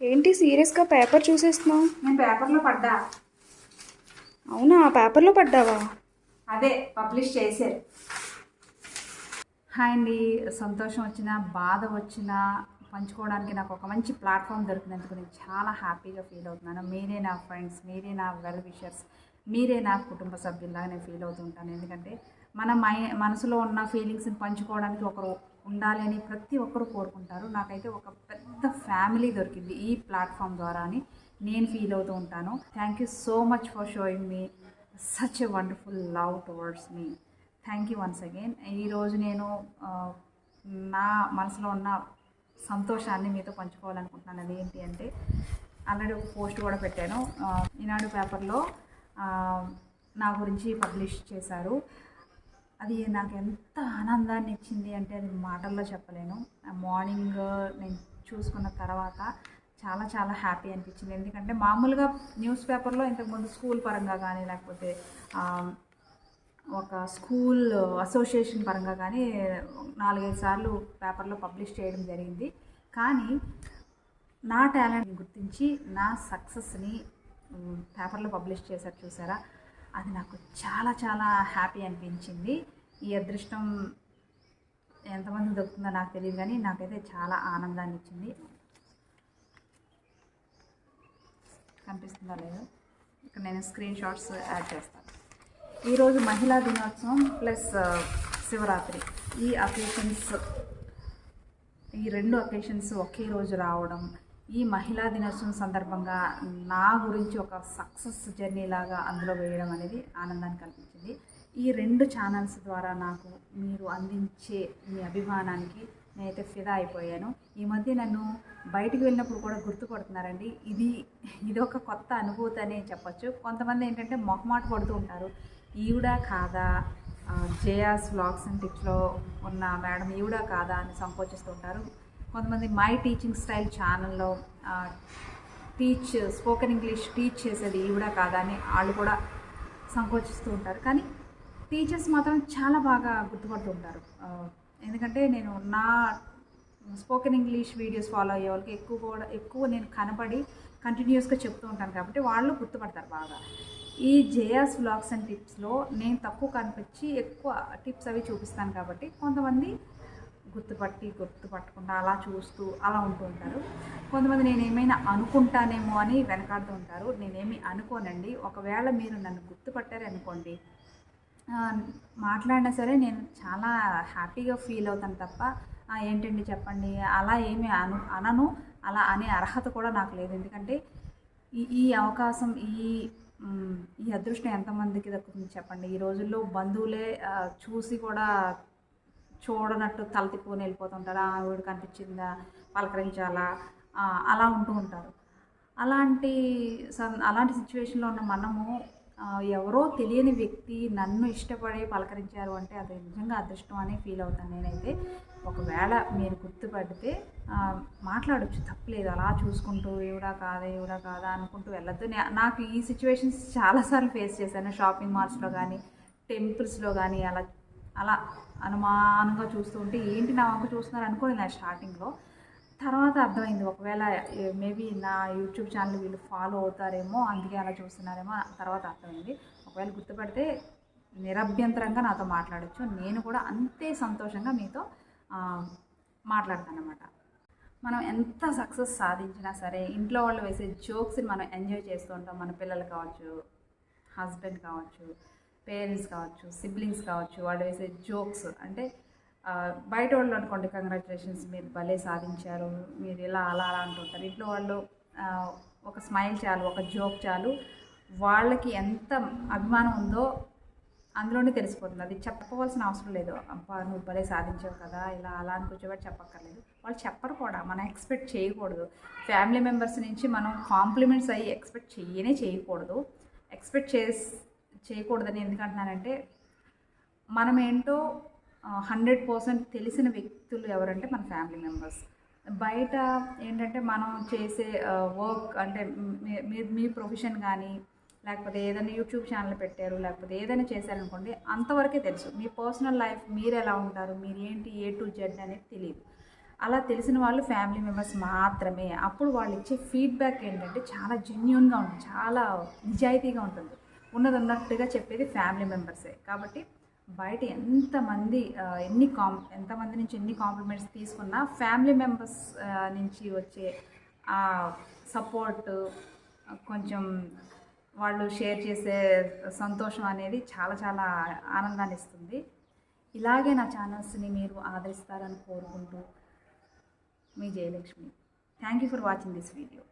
ఏంటి సీరియస్గా పేపర్ చూసేస్తున్నావు? నేను పేపర్లో పడ్డా. అవునా ఆ పేపర్లో పడ్డావా? అదే పబ్లిష్ చేశారు. హాయ్ అండి సంతోషం వచ్చిన బాధ వచ్చిన పంచుకోవడానికి నాకు ఒక మంచి ప్లాట్ఫామ్ దొరికినందుకు నేను చాలా హ్యాపీగా ఫీల్ అవుతున్నాను. మీరే నా ఫ్రెండ్స్ మీరే నా వెల్ విషర్స్ మీరే నా కుటుంబ సభ్యుల్లాగా నేను ఫీల్ అవుతుంటాను ఎందుకంటే మన మై మనసులో ఉన్న ఫీలింగ్స్ని పంచుకోవడానికి ఒకరు ఉండాలి అని ప్రతి ఒక్కరు కోరుకుంటారు. నాకైతే ఒక పెద్ద ఫ్యామిలీ దొరికింది ఈ ప్లాట్ఫామ్ ద్వారా అని నేను ఫీల్ అవుతూ ఉంటాను. Thank you so much for showing me such a wonderful love towards me. Thank you once again. ఈరోజు నేను నా మనసులో ఉన్న సంతోషాన్ని మీతో పంచుకోవాలనుకుంటున్నాను. అది ఏంటి అంటే ఆల్రెడీ ఒక పోస్ట్ కూడా పెట్టాను. ఈనాడు పేపర్లో నా గురించి పబ్లిష్ చేశారు. అది నాకు ఎంత ఆనందాన్ని ఇచ్చింది అంటే అది మాటల్లో చెప్పలేను. మార్నింగ్ నేను చూసుకున్న తర్వాత చాలా చాలా హ్యాపీ అనిపించింది. ఎందుకంటే మామూలుగా న్యూస్ పేపర్లో ఇంతకుముందు స్కూల్ పరంగా కానీ లేకపోతే ఒక స్కూల్ అసోసియేషన్ పరంగా కానీ నాలుగైదు సార్లు పేపర్లో పబ్లిష్ చేయడం జరిగింది. కానీ నా టాలెంట్ని గుర్తించి నా సక్సెస్ని పేపర్లో పబ్లిష్ చేశారు. చూసారా? అది నాకు చాలా చాలా హ్యాపీ అనిపించింది. ఈ అదృష్టం ఎంతమంది దొరుకుతుందో నాకు తెలియదు కానీ నాకైతే చాలా ఆనందాన్ని ఇచ్చింది. కనిపిస్తుందా లేదు? ఇక్కడ నేను స్క్రీన్ షాట్స్ యాడ్ చేస్తాను. ఈరోజు మహిళా దినోత్సవం ప్లస్ శివరాత్రి. ఈ అకేషన్స్ ఈ రెండు అకేషన్స్ ఒకే రోజు రావడం ఈ మహిళా దినోత్సవం సందర్భంగా నా గురించి ఒక సక్సెస్ జర్నీ లాగా అందులో వేయడం అనేది ఆనందాన్ని కల్పించింది. ఈ రెండు ఛానల్స్ ద్వారా నాకు మీరు అందించే మీ అభిమానానికి నేనైతే ఫిదా అయిపోయాను. ఈ మధ్య నన్ను బయటికి వెళ్ళినప్పుడు కూడా గుర్తుపడుతున్నారండి. ఇది ఇది ఒక కొత్త అనుభూతి అనే చెప్పొచ్చు. కొంతమంది ఏంటంటే మొహమాట పడుతూ ఉంటారు. ఈవిడ కాదా? జేయాస్ జయాస్ వ్లాగ్స్ అండ్ టిప్స్లో ఉన్న మేడం ఈవిడ కాదా అని సంకోచిస్తూ ఉంటారు. కొంతమంది మై టీచింగ్ స్టైల్ ఛానల్లో టీచ్ స్పోకెన్ ఇంగ్లీష్ టీచ్ చేసేది ఈవిడ కాదా అని వాళ్ళు కూడా సంకోచిస్తూ ఉంటారు. కానీ టీచర్స్ మాత్రం చాలా బాగా గుర్తుపడుతూ ఉంటారు ఎందుకంటే నేను నా స్పోకెన్ ఇంగ్లీష్ వీడియోస్ ఫాలో అయ్యే వాళ్ళకి ఎక్కువ కూడా ఎక్కువ నేను కనపడి కంటిన్యూస్గా చెప్తూ ఉంటాను కాబట్టి వాళ్ళు గుర్తుపడతారు బాగా. ఈ జేఎస్ వ్లాగ్స్ అండ్ టిప్స్లో నేను తక్కువ కనిపించి ఎక్కువ టిప్స్ అవి చూపిస్తాను కాబట్టి కొంతమంది గుర్తుపట్టి గుర్తుపట్టకుండా అలా చూస్తూ అలా ఉంటూ ఉంటారు. కొంతమంది నేను ఏమైనా అనుకుంటానేమో అని వెనకాడుతూ ఉంటారు. నేనేమి అనుకోనండి. ఒకవేళ మీరు నన్ను గుర్తుపట్టారు అనుకోండి మాట్లాడినా సరే నేను చాలా హ్యాపీగా ఫీల్ అవుతాను తప్ప ఏంటండి చెప్పండి? అలా ఏమి అను అనను. అలా అనే అర్హత కూడా నాకు లేదు. ఎందుకంటే ఈ ఈ అవకాశం ఈ ఈ అదృష్టం ఎంతమందికి దక్కుతుంది చెప్పండి. ఈ రోజుల్లో బంధువులే చూసి కూడా చూడనట్టు తల తిప్పుకొని వెళ్ళిపోతుంటారు. ఆవిడ కనిపించిందా? పలకరించాలా? అలా ఉంటూ ఉంటారు. అలాంటి సం- అలాంటి సిచ్యువేషన్లో ఉన్న మనము ఎవరో తెలియని వ్యక్తి నన్ను ఇష్టపడి పలకరించారు అంటే అది నిజంగా అదృష్టం అని ఫీల్ అవుతాను నేనైతే. ఒకవేళ మీరు గుర్తుపడితే మాట్లాడచ్చు. తప్పలేదు. అలా చూసుకుంటూ ఇవిడా కాదా ఇవిడా కాదా అనుకుంటూ వెళ్ళొద్దు. నాకు ఈ సిచ్యువేషన్స్ చాలాసార్లు ఫేస్ చేశాను. షాపింగ్ మాల్స్లో కానీ టెంపుల్స్లో కానీ అలా అలా అనుమానంగా చూస్తూ ఉంటే ఏంటి నా వంక చూస్తున్నారు? అనుకోలేదు నా స్టార్టింగ్లో తర్వాత అర్థమైంది ఒకవేళ మేబీ నా యూట్యూబ్ ఛానల్ వీళ్ళు ఫాలో అవుతారేమో అందుకే అలా చూస్తున్నారేమో తర్వాత అర్థమైంది. ఒకవేళ గుర్తుపడితే నిరభ్యంతరంగా నాతో మాట్లాడొచ్చు. నేను కూడా అంతే సంతోషంగా మీతో మాట్లాడతాను అనమాట మనం ఎంత సక్సెస్ సాధించినా సరే ఇంట్లో వాళ్ళు వేసే జోక్స్ని మనం ఎంజాయ్ చేస్తూ ఉంటాం. మన పిల్లలు కావచ్చు హస్బెండ్ కావచ్చు పేరెంట్స్ కావచ్చు సిబ్లింగ్స్ కావచ్చు వాళ్ళు వేసే జోక్స్ అంటే బయట వాళ్ళు అనుకోండి కంగ్రాచులేషన్స్ మీరు భలే సాధించారు మీరు ఇలా అలా అలా అంటుంటారు. ఇంట్లో వాళ్ళు ఒక స్మైల్ చాలు ఒక జోక్ చాలు వాళ్ళకి ఎంత అభిమానం ఉందో అందులోనే తెలిసిపోతుంది. అది చెప్పవలసిన అవసరం లేదు. అబ్బా నువ్వు భలే సాధించావు కదా ఇలా అలా అని కూర్చోబెట్టి చెప్పక్కర్లేదు. వాళ్ళు చెప్పరు కూడా మనం ఎక్స్పెక్ట్ చేయకూడదు. ఫ్యామిలీ మెంబర్స్ నుంచి మనం కాంప్లిమెంట్స్ అయ్యి ఎక్స్పెక్ట్ చేయనే చేయకూడదు. ఎక్స్పెక్ట్ చేసి చేయకూడదని ఎందుకంటున్నానంటే మనం ఏంటో హండ్రెడ్ పర్సెంట్ తెలిసిన వ్యక్తులు ఎవరంటే మన ఫ్యామిలీ మెంబర్స్. బయట ఏంటంటే మనం చేసే వర్క్ అంటే మీ- మీ- మీ ప్రొఫెషన్ కానీ లేకపోతే ఏదైనా యూట్యూబ్ ఛానల్ పెట్టారు లేకపోతే ఏదైనా చేశారనుకోండి అంతవరకే తెలుసు. మీ పర్సనల్ లైఫ్ మీరు ఎలా ఉంటారు మీరు ఏంటి ఏ టు జెడ్ అనేది తెలియదు. అలా తెలిసిన వాళ్ళు ఫ్యామిలీ మెంబర్స్ మాత్రమే. అప్పుడు వాళ్ళు ఇచ్చే ఫీడ్బ్యాక్ ఏంటంటే చాలా జెన్యున్గా ఉంటుంది చాలా నిజాయితీగా ఉంటుంది. ఉన్నది ఉన్నట్టుగా చెప్పేది ఫ్యామిలీ మెంబర్సే. కాబట్టి బయట ఎంతమంది ఎన్ని కాం ఎంతమంది నుంచి ఎన్ని కాంప్లిమెంట్స్ తీసుకున్నా ఫ్యామిలీ మెంబర్స్ నుంచి వచ్చే ఆ సపోర్ట్ కొంచెం వాళ్ళు షేర్ చేసే సంతోషం అనేది చాలా చాలా ఆనందాన్ని ఇస్తుంది. ఇలాగే నా ఛానల్స్ని మీరు ఆదరిస్తారని కోరుకుంటూ మీ Jayalakshmi. Thank you for watching this video